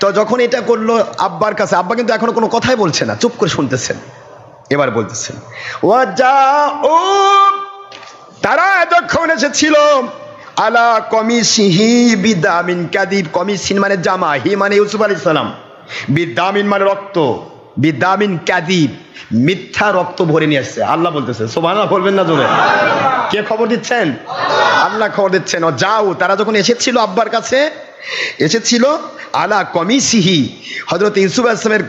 তো যখন এটা করল আব্বার কাছে, আব্বা কিন্তু এখনও কোনো কথাই বলছে না, চুপ করে শুনতেছেন। এবার বলতেছেন ও যা ও তারা যখন এসেছিল, আলা কমিসিহি বিদামিন কাদিব কমিসিন মানে জামা হি মানে ইউসুফ আলাইহিস সালাম। বিদামিন মানে রক্ত, বিদামিন কাদিব, মিথ্যা রক্ত ভরে নিয়ে আসছে। আল্লাহ বলতেছে, সুবহানাল্লাহ, বলবেন না জোরে। কে খবর দিচ্ছেন? আল্লাহ খবর দিচ্ছেন। ও যাও তারা যখন এসেছিল আব্বার কাছে এসেছিল আলা কমিসিহি। হজরত ইউসুফ আসলামের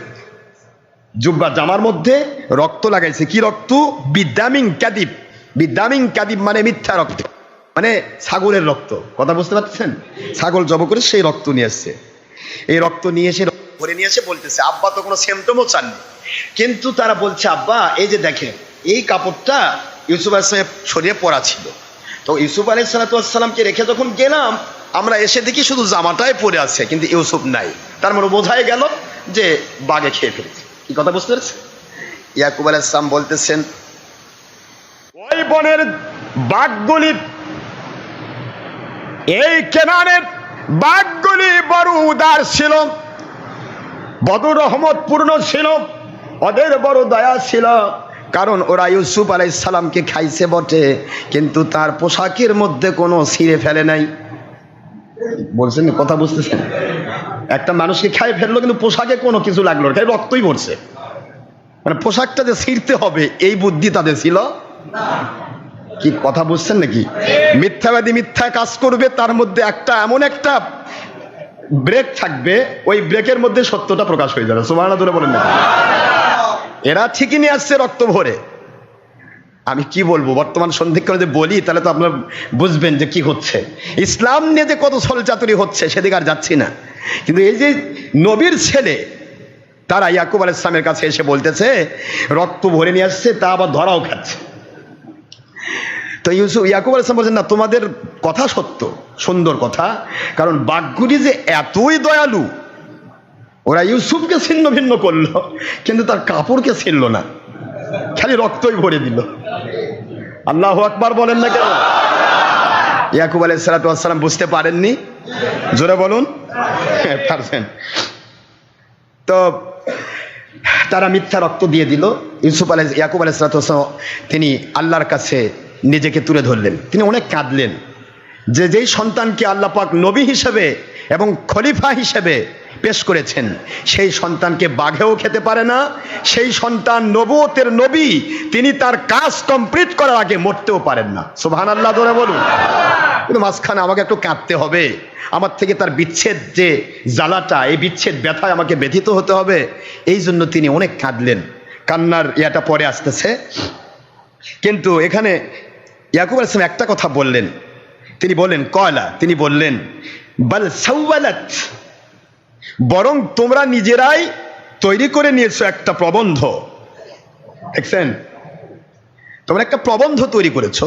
জুব্বা জামার মধ্যে রক্ত লাগাইছে। কি রক্ত? বিদ্যামিং কাদিব বিদ্যামিং কাদিব মানে মিথ্যা রক্ত মানে ছাগলের রক্ত। কথা বুঝতে পারছেন ছাগল জব করে সেই রক্ত নিয়ে আসছে এই রক্ত নিয়ে এসে ভরে নিয়ে এসে বলতেছে, আব্বা, তো কোনো সিমটমও চাননি। কিন্তু তারা বলছে, আব্বা, এই যে দেখেন, এই কাপড়টা ইউসুফ আসলামের শরীরে পরা ছিল। তো ইউসুফ আলাই সালাতামকে রেখে যখন গেলাম আমরা এসে দেখি শুধু জামাটাই পরে আছে, কিন্তু ইউসুফ নাই। তার মানে বোঝাই গেল যে বাগে খেয়ে ফেলেছে। কি কথা বুঝতে পেরেছে ইয়াকুব আলাহ ইসলাম বলতেছেন, ওই বনের বাঘগুলি, এই কেনানের বাঘগুলি বড় উদার ছিল, বড় রহমতপূর্ণ ছিল, ওদের বড় দয়া ছিল, কারণ ওরা ইউসুফ আলাইসালামকে খাইছে বটে, কিন্তু তার পোশাকের মধ্যে কোনো ছিঁড়ে ফেলে নাই। বলছেন, কথা বুঝতেছেন? একটা মানুষকে খাই ফেলল, কিন্তু পোশাকে কোনো কিছু লাগল না রক্তই পড়ছে মানে পোশাকটা যে ছিঁড়তে হবে, এই বুদ্ধি তাদের ছিল? কি কথা বুঝছেন নাকি? মিথ্যাবাদী মিথ্যা কাজ করবে, তার মধ্যে একটা, এমন একটা ব্রেক থাকবে, ওই ব্রেকের মধ্যে সত্যটা প্রকাশ হয়ে যাবে। সুমানা ধরে বলেন এরা ঠিকই নিয়ে আসছে রক্ত ভরে। আমি কি বলব? বর্তমান সন্ধিক্ষণ যদি বলি, তাহলে তো আপনার বুঝবেন যে কি হচ্ছে। ইসলাম নিয়ে যে কত ছলচাতুরি হচ্ছে, সেদিকে আর যাচ্ছি না। কিন্তু এই যে নবীর ছেলে, তারা ইয়াকুব আল ইসলামের কাছে এসে বলতেছে, রক্ত ভরে নিয়ে আসছে, তা আবার ধরাও খাচ্ছে। তো ইউসুফ, ইয়াকুব আল ইসলাম বলছেন, না, তোমাদের কথা সত্য, সুন্দর কথা। কারণ বাঘগুলি যে এতই দয়ালু, ওরা ইউসুফকে ছিন্ন ভিন্ন করল, কিন্তু তার কাপড়কে ছিনল না। খালি রক্তই ভরে দিল। আল্লাহ আকবার বলেন না কেন? ইয়াকুব আলাই সালাতাম বুঝতে পারেননি। জোরে বলুন। পারছেন। তো তারা মিথ্যা রক্ত দিয়ে দিল। ইউসুফ আলাই ইয়াকুব আলাই সালাতাম তিনি আল্লাহর কাছে নিজেকে তুলে ধরলেন। তিনি অনেক কাঁদলেন। যে যেই সন্তানকে আল্লাহ পাক নবী হিসেবে এবং খলিফা হিসেবে পেশ করেছেন। সেই সন্তানকে বাঘেও খেতে পারে না, সেই সন্তান নবতের নবী, তিনি তার কাজ কমপ্লিট করার আগে মরতেও পারেন না। সুবহান আল্লাহ ধরে বলুন। কিন্তু মাঝখানে আমাকে একটু কাঁদতে হবে। আমার থেকে তার বিচ্ছেদ যে জ্বালাটা, এই বিচ্ছেদ ব্যথায় আমাকে ব্যথিত হতে হবে, এই জন্য তিনি অনেক কাঁদলেন। কান্নার ইয়াটা পরে আসতেছে। কিন্তু এখানে ইয়াকুব আলাইসলাম একটা কথা বললেন। তিনি বললেন, কয়লা? তিনি বললেন বাল সাউবালাত বরং তোমরা নিজেরাই তৈরি করে নিয়েছো একটা প্রবন্ধ। দেখছেন? তোমরা একটা প্রবন্ধ তৈরি করেছ,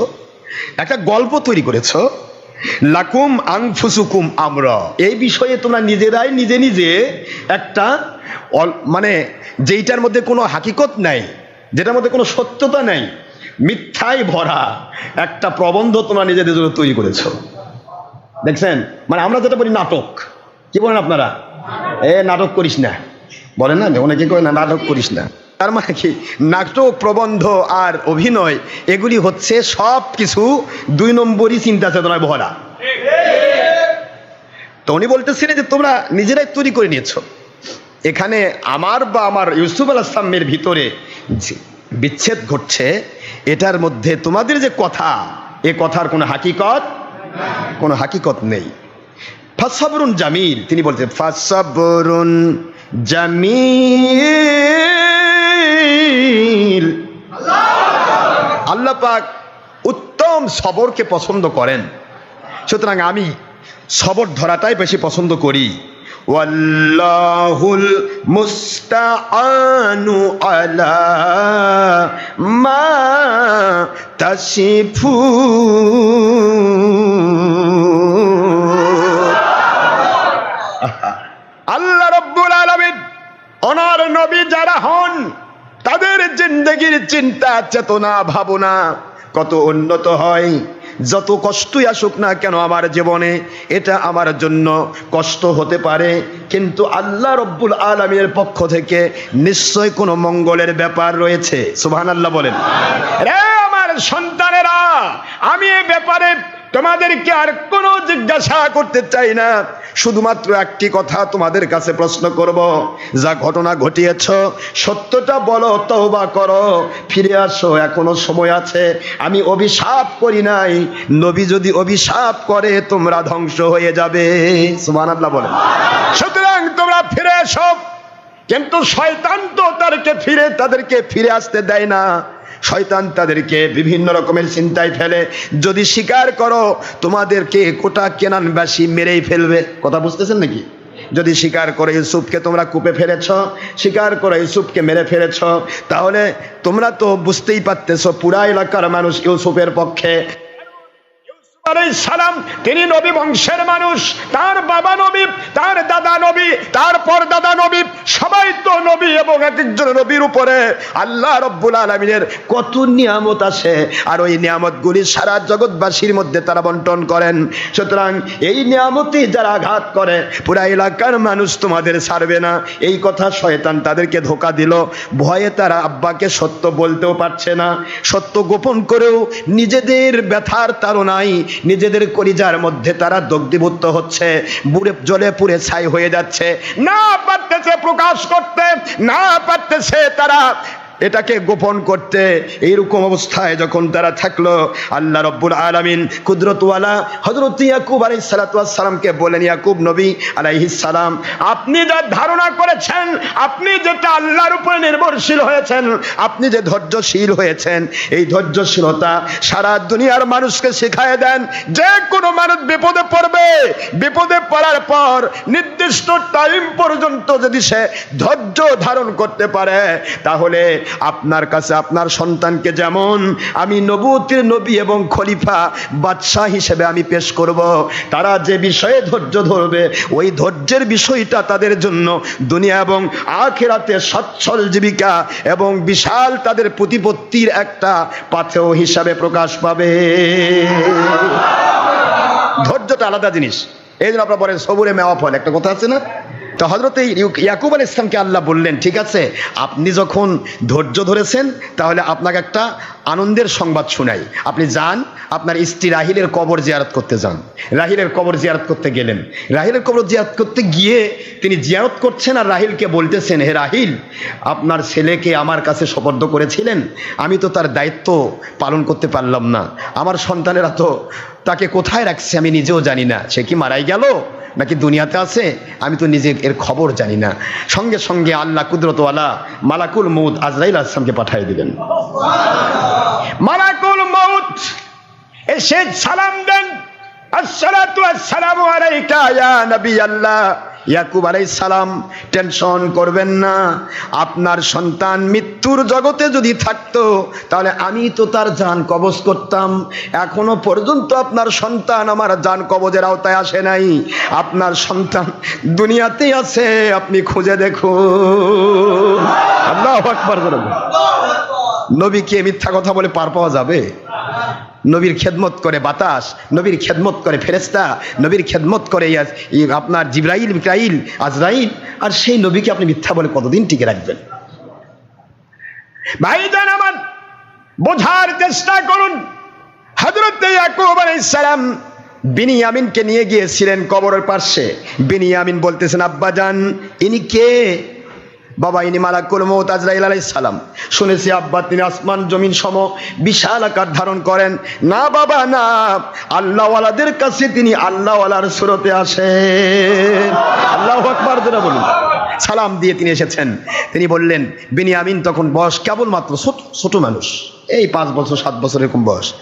একটা গল্প তৈরি করেছ, লাকুম আংফুসুকুম আমরা। এই বিষয়ে তোমরা নিজেরাই নিজে নিজে একটা মানে যেইটার মধ্যে কোনো হাকিকত নাই, যেটার মধ্যে কোনো সত্যতা নাই, মিথ্যায় ভরা একটা প্রবন্ধ তোমরা নিজেদের জন্য তৈরি করেছ। দেখছেন? মানে আমরা যেটা বলি নাটক। কি বলেন আপনারা? এ, নাটক করিস না। বলেন না, অনেকে কয় না, নাটক করিস না। তার মানে কি? নাটক, প্রবন্ধ আর অভিনয়, এগুলি হচ্ছে সব কিছু দুই নম্বরই চিন্তা চেতনায় ভরা তো উনি বলতেছিলেন যে, তোমরা নিজেরাই তৈরি করে নিয়েছো। এখানে আমার বা আমার ইউসুফ আল আসলামের ভিতরে বিচ্ছেদ ঘটছে, এটার মধ্যে তোমাদের যে কথা, এ কথার কোনো হাকিকত কোনো হাকিকত নেই। ফাসাবরুন জামিল, তিনি বলছেন, ফাসাবরুন জামিল। আল্লাহ পাক উত্তম সবরকে পছন্দ করেন। সুতরাং আমি সবর ধরাটাই বেশি পছন্দ করি। ওয়াল্লাহুল মুস্তাআনু আলা মা তাসিফুন আল্লাহ রব্বুল আলামিন ওনার নবী যারা হন, তাদের জিন্দগির চিন্তা, চেতনা, ভাবনা কত উন্নত হয়। যত কষ্টই আসুক না কেন আমার জীবনে এটা আমার জন্য কষ্ট হতে পারে। কিন্তু আল্লাহ রব্বুল আলমীর পক্ষ থেকে নিশ্চয় কোনো মঙ্গলের ব্যাপার রয়েছে। সুবাহ আল্লাহ বলেন রে আমার সন্তানেরা আমি এ ব্যাপারে তোমাদেরকে আর কোনো জিজ্ঞাসা করতে চাই না। শুধুমাত্র একটি কথা তোমাদের কাছে প্রশ্ন করব। যা ঘটনা ঘটিয়েছ, সত্যটা বলো, তওবা করো। ফিরে আসো, এখনও সময় আছে। আমি অভিশাপ করি নাই। নবী যদি অভিশাপ করে, তোমরা ধ্বংস হয়ে যাবে। সুবহানাল্লাহ বলেন। সুতরাং তোমরা ফিরে এসো। কিন্তু শয়তান তো তাদেরকে ফিরে তাদেরকে ফিরে আসতে দেয় না। শয়তান তাদেরকে বিভিন্ন রকমের চিন্তায় ফেলে। যদি স্বীকার করো, তোমাদেরকে কোটা কেনানবাসী মেরেই ফেলবে। কথা বুঝতেছেন নাকি? যদি স্বীকার করে, ইউসুফকে তোমরা কূপে ফেলেছ, স্বীকার করে, ইউসুফকে মেরে ফেলেছ, তাহলে তোমরা তো বুঝতেই পারতেছ, পুরা এলাকার মানুষ ইউসুফের পক্ষে সালাম, তিনি নবী বংশের মানুষ, তার বাবা নবী, তার দাদা নবী তারপর দাদা নবী, সবাই তো নবী এবং এক একজন নবীর উপরে। আল্লাহ রব্বুল আলমিনের কত নিয়ামত আছে। আর ওই নিয়ামতগুলি সারা জগৎবাসীর মধ্যে তারা বন্টন করেন। সুতরাং এই নিয়ামতই যারা আঘাত করে, পুরা এলাকার মানুষ তোমাদের ছাড়বে না। এই কথা শয়তান তাদেরকে ধোকা দিল। ভয়ে তারা আব্বাকে সত্য বলতেও পারছে না। সত্য গোপন করেও নিজেদের ব্যথার তাড়নাই নিজেদের কলিজার মধ্যে তারা দগ্ধীভূত হচ্ছে, বুড়ে জলে পুড়ে ছাই হয়ে যাচ্ছে। না পারতেছে প্রকাশ করতে, না পারতেছে তারা এটাকে গোপন করতে এইরকম অবস্থায় যখন তারা থাকল, আল্লাহ রব্বুল আলমিন কুদরতওয়ালা হজরত ইয়াকুব আলাই সালাতামকে বলেন, ইয়াকুব নবী আলাইহিস সালাম আপনি যা ধারণা করেছেন, আপনি যেটা আল্লাহর উপরে নির্ভরশীল হয়েছেন, আপনি যে ধৈর্যশীল হয়েছেন, এই ধৈর্যশীলতা সারা দুনিয়ার মানুষকে শেখায় দেন, যে কোনো মানুষ বিপদে পড়বে। বিপদে পড়ার পর নির্দিষ্ট টাইম পর্যন্ত যদি সে ধৈর্য ধারণ করতে পারে, তাহলে আপনার কাছে, আপনার সন্তানকে যেমন আমি নবুতির নবী এবং খলিফা, বাদশাহ হিসেবে আমি পেশ করব। তারা যে বিষয়ে ধৈর্য ধরবে, ওই ধৈর্যের বিষয়টা তাদের জন্য দুনিয়া এবং আখেরাতে সচ্ছল জীবিকা এবং বিশাল তাদের প্রতিপত্তির একটা পাথেও হিসাবে প্রকাশ পাবে। ধৈর্যটা আলাদা জিনিস। এই জন্য আপনার বলেন, সবুরে মেওয়া ফল একটা কথা আছে না? তো হজরত ইয়াকুব আল ইসলামকে আল্লাহ বললেন, ঠিক আছে, আপনি যখন ধৈর্য ধরেছেন, তাহলে আপনাকে একটা আনন্দের সংবাদ শোনাই। আপনি যান, আপনার স্ত্রী রাহিলের কবর জিয়ারত করতে যান। রাহিলের কবর জিয়ারত করতে গেলেন। রাহিলের কবর জিয়ারত করতে গিয়ে তিনি জিয়ারত করছেন আর রাহিলকে বলতেছেন, হে রাহিল, আপনার ছেলেকে আমার কাছে সপর্দ করেছিলেন। আমি তো তার দায়িত্ব পালন করতে পারলাম না। আমার সন্তানেরা তো তাকে কোথায় রাখছে আমি নিজেও জানি না। সে কি মারাই গেল? নাকি দুনিয়াতে আছে? আমি তো নিজে এর খবর জানি না। সঙ্গে সঙ্গে আল্লাহ কুদরতওয়ালা মালাকুল মৌদ আজরাইল আসলামকে পাঠিয়ে দিলেন। মালাকুল মৌত এসে সালাম দেন। আসসালাতু আসসালামু আলাইকা ইয়া নবী আল্লাহ। ইয়াকুব আলাই সালাম টেনশন করবেন না। আপনার সন্তান মৃত্যুর জগতে যদি থাকতো তাহলে আমি তো তার যান কবজ করতাম। এখনও পর্যন্ত আপনার সন্তান আমার যান কবজের আওতায় আসে নাই। আপনার সন্তান দুনিয়াতেই আছে আপনি খুঁজে আল্লাহ বলুন। নবীকে মিথ্যা কথা বলে পার পাওয়া যাবে? নবীর খেদমত করে বাতাস, নবীর খেদমত করে ফেরেস্তা নবীর খেদমত করে আপনার জিব্রাইল, মিকাইল, আজরাইল, আর সেই নবীকে আপনি মিথ্যা বলে কতদিন টিকে রাখবেন? ভাইজান আমার, বোঝার চেষ্টা করুন। হজরত ইয়াকুব বিনিয়ামিনকে নিয়ে গিয়েছিলেন কবরের পার্শ্বে। বিনিয়ামিন বলতেছেন, আব্বাজান, ইনি কে? বাবা ইনি মালাকুল মৌত আজরাইল আলাইহিস সালাম। শুনেছি আব্বা তিনি আসমান জমিন সম বিশাল আকার ধারণ করেন। না বাবা, না। আল্লাহওয়ালাদের কাছে তিনি আল্লাহওয়ালার সুরতে আসেন। আল্লাহ আকবার ধরে বলুন। সালাম দিয়ে তিনি এসেছেন। তিনি বললেন, বিনিয়ামিন তখন বয়স কেবলমাত্র ছোট ছোট মানুষ। এই পাঁচ বছর, সাত বছর এরকম বয়স।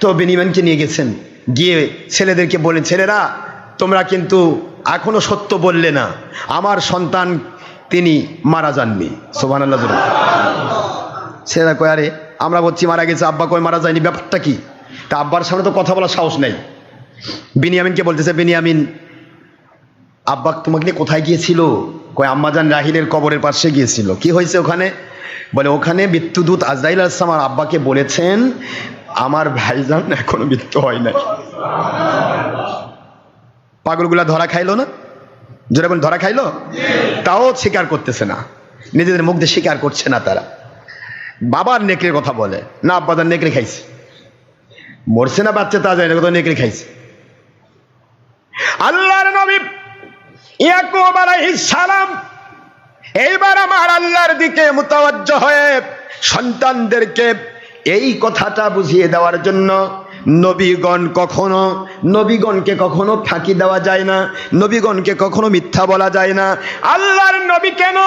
তো বিনিয়ামিনকে নিয়ে গেছেন। গিয়ে ছেলেদেরকে বললেন, ছেলেরা, তোমরা কিন্তু এখনও সত্য বললে না। আমার সন্তান তিনি মারা যাননি। সোভান আল্লাহ ছেলেরা কয়, আরে, আমরা বলছি মারা গেছে, আব্বা কয় মারা যায়নি, ব্যাপারটা কি? তা আব্বার সামনে তো কথা বলার সাহস নেই। বিনিয়ামিনকে বলতেছে, বিনিয়ামিন, আব্বা তোমাকে নিয়ে কোথায় গিয়েছিল? কয় আম্মাজান রাহিলের কবরের পাশে গিয়েছিল। কি হয়েছে ওখানে? বলে, ওখানে মৃত্যুদূত আজরাইল আসলাম আর আব্বাকে বলেছেন, আমার ভাইজান এখনও মৃত্যু হয় নাই। পাগলগুলা ধরা খাইলো না? যেরকম ধরা খাইলো? তাও স্বীকার করতেছে না। নিজেদের মুখ দিয়ে স্বীকার করছে না তারা। বাবার নেকড়ের কথা বলে। না আব্বাদার নেকড়ে খাইছে। মরছে না বাচ্চা, তা যায় না কোথাও নেকড়ে খাইছে। আল্লাহর নবী ইয়াকুব আলাইহিস সালাম এইবার আমার আল্লাহর দিকে মুতাওয়াজ্জ হয়ে সন্তানদেরকে এই কথাটা বুঝিয়ে দেওয়ার জন্য নবীগণ কখনো, নবীগণকে কখনো ফাঁকি দেওয়া যায় না, নবীগণকে কখনো মিথ্যা বলা যায় না। আল্লাহর নবী কেন?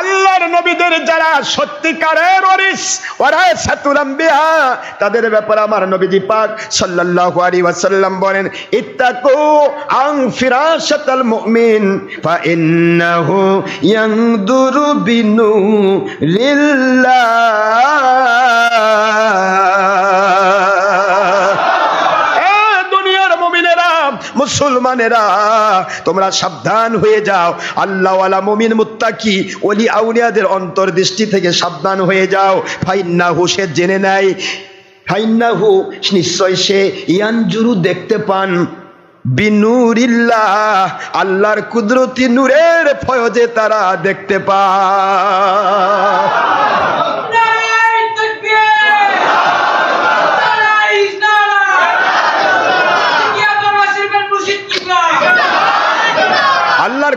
আল্লাহর নবীদের যারা সত্যিকারের ওরিস ওরা সাতুরাম্বিয়া তাদের ব্যাপারে আমার নবীজি পাক সাল্লাল্লাহু আলাইহি ওয়াসাল্লাম বলেন, ইত্তাকু আন ফিরাশাতাল মুমিন, ফা ইন্নাহু ইয়ানদুরু বিনু লিল্লাহ এ দুনিয়ার মুমিনেরা মুসলমানেরা, তোমরা সাবধান হয়ে যাও। আল্লাহওয়ালা মুমিন মুত্তাকি, ওলি আউলিয়াদের অন্তর্দৃষ্টি থেকে সাবধান হয়ে যাও। ফাইন্নাহু, সে জেনে নেয়। ফাইন্নাহু, নিশ্চয় সে ইয়ানজুরু দেখতে পান। বিনুরিল্লাহ, আল্লাহর কুদরতি নূরের ফয়জে তারা দেখতে পায়।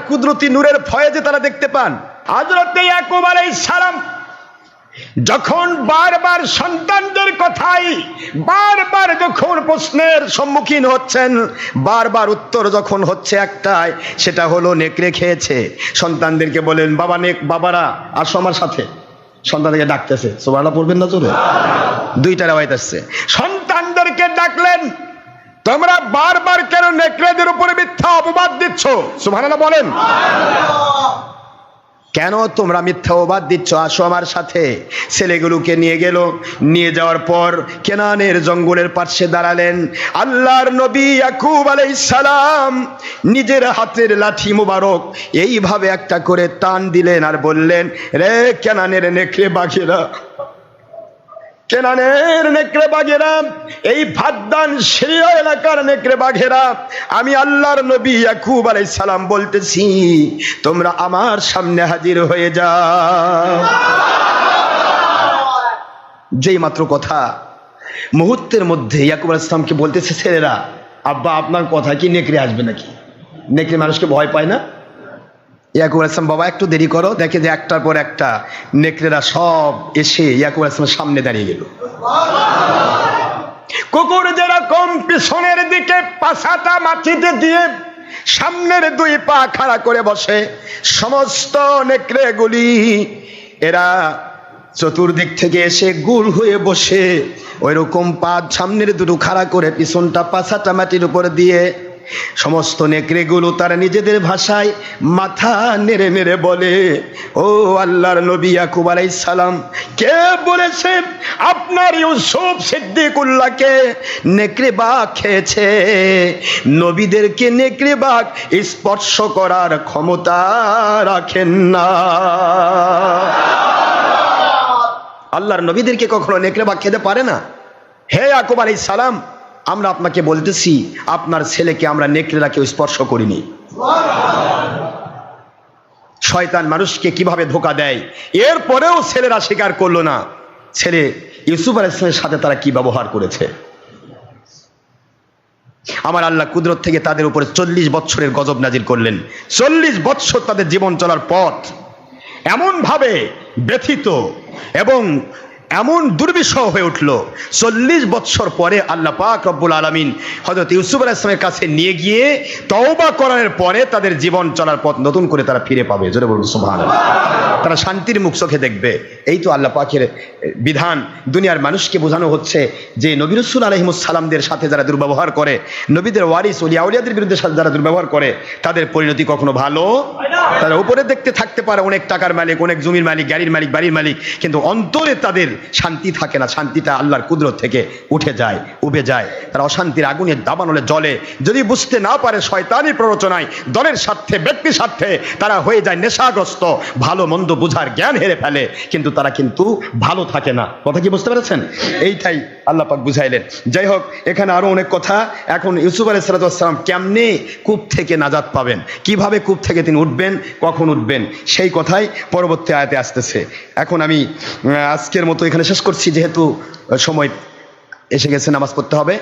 কুদরতি নূরের ফয়েজে তারা দেখতে পান। হযরত ইয়াকুব আলাইহিস সালাম যখন বারবার সন্তানদের কথাই বারবার যখন প্রশ্নের সম্মুখীন হচ্ছেন, বারবার উত্তর যখন হচ্ছে একটাই, সেটা হলো নেকড়ে খেয়েছে। সন্তানদেরকে বলেন, বাবা নেক, বাবারা, আসো আমার সাথে। সন্তানদেরকে ডাকতেছে, সুবহানাল্লাহ, পড়বেন না চলে দুইটা রেওয়ায়ত আসছে। সন্তানদেরকে ডাকলেন তোমরা বারবার কেন নেকড়েদের উপরে মিথ্যা অপবাদ দিচ্ছ? সুবহানাল্লাহ বলেন। কেন তোমরা মিথ্যা অবাদ দিচ্ছ? আসো আমার সাথে। ছেলেগুলোকে নিয়ে গেল। নিয়ে যাওয়ার পর কেনানের জঙ্গলের পাশে দাঁড়ালেন। আল্লাহর নবী ইয়াকুব সালাম নিজের হাতের লাঠি মুবারক এইভাবে একটা করে টান দিলেন আর বললেন, রে কেনানের নেকড়ে বাঘেরা কেনানের নেকড়ে বাঘেরা, এই ভাদ্দান সিরিয়া এলাকার নেকড়ে বাঘেরা, আমি আল্লাহর নবী ইয়াকুব আলাই সালাম বলতেছি, তোমরা আমার সামনে হাজির হয়ে যাও। যেই মাত্র কথা, মুহূর্তের মধ্যে ইয়াকুব আলাইহিস সালামকে বলতেছে, ছেলেরা, আব্বা, আপনার কথা কি নেকড়ে আসবে নাকি? নেকড়ে মানুষকে ভয় পায় না? ইয়াকুব আলাইসলাম বাবা, একটু দেরি করো। দেখে যে একটার পর একটা নেকড়েরা সব এসে ইয়াকুব আলাইসলামের সামনে দাঁড়িয়ে গেল। কুকুর যেরকম পিছনের দিকে পাছাটা মাটিতে দিয়ে সামনের দুই পা খাড়া করে বসে, সমস্ত নেকড়েগুলি এরা চতুর্দিক থেকে এসে গুল হয়ে বসে ওই রকম পা সামনের দুটো খাড়া করে পিছনটা পাছাটা মাটির উপর দিয়ে সমস্ত নেকড়েগুলো তারা নিজেদের ভাষায় মাথা নেড়ে নেড়ে বলে, ও আল্লাহর নবী ইয়াকুব আলাইহিস সালাম, কে বলেছে আপনার ইউসুফ সিদ্দিকুল্লাহকে নেকড়ে বাঘ খেয়েছে? নবীদেরকে নেকড়ে বাঘ স্পর্শ করার ক্ষমতা রাখেন না। আল্লাহর নবীদেরকে কখনো নেকড়ে বাঘ খেতে পারে না? হে ইয়াকুব আলাইহিস সালাম আমরা আপনাকে বলতেছি, আপনার ছেলেকে আমরা নেকড়েরা কেউ স্পর্শ করিনি। শয়তান মানুষকে কীভাবে ধোকা দেয়, এরপরেও ছেলেরা স্বীকার করল না। ছেলে ইউসুফ আল ইসলামের সাথে তারা কি ব্যবহার করেছে? আমার আল্লাহ কুদরত থেকে তাদের উপরে চল্লিশ বছরের গজব নাজির করলেন। চল্লিশ বছর তাদের জীবন চলার পথ এমন ভাবে ব্যথিত এবং এমন দুর্বিষহ হয়ে উঠল, চল্লিশ বছর পরে আল্লাহ পাক রব্বুল আলমিন হজরত ইউসুফ আলাহ ইসলামের কাছে নিয়ে গিয়ে তওবা করার পরে তাদের জীবন চলার পথ নতুন করে তারা ফিরে পাবে। জোরে বলুন সুবহান তারা শান্তির মুখ চোখে দেখবে। এই তো আল্লাহ পাকের বিধান। দুনিয়ার মানুষকে বোঝানো হচ্ছে যে নবী রসুল আলহিমুসালামদের সাথে যারা দুর্ব্যবহার করে, নবীদের ওয়ারিস, ওলি আউলিয়াদের বিরুদ্ধে সাথে যারা দুর্ব্যবহার করে, তাদের পরিণতি কখনো ভালো? তারা উপরে দেখতে থাকতে পারে অনেক টাকার মালিক, অনেক জমির মালিক, গাড়ির মালিক, বাড়ির মালিক, কিন্তু অন্তরে তাদের শান্তি থাকে না, শান্তিটা আল্লাহর কুদরত থেকে উঠে যায়, উবে যায়। তারা অশান্তির আগুনের দাবানলে জলে যদি বুঝতে না পারে শয়তানি প্ররোচনায়, দলের স্বার্থে ব্যক্তি স্বার্থে তারা হয়ে যায় নেশাগ্রস্ত, ভালো মন্দ বুঝার জ্ঞান হেরে ফেলে। কিন্তু তারা কিন্তু ভালো থাকে না। কথা কি বুঝতে পেরেছেন? এইটাই আল্লাহ পাক বুঝাইলেন। যাই হোক, এখানে আরও অনেক কথা। এখন ইউসুফ আলাই সালাতাম কেমনে কূপ থেকে নাজাত পাবেন? কীভাবে কূপ থেকে তিনি উঠবেন? কখন উঠবেন? সেই কথাই পরবর্তী আয়াতে আসতেছে। এখন আমি আজকের মতো এখানে শেষ করছি। যেহেতু সময় এসে গেছে, নামাজ পড়তে হবে।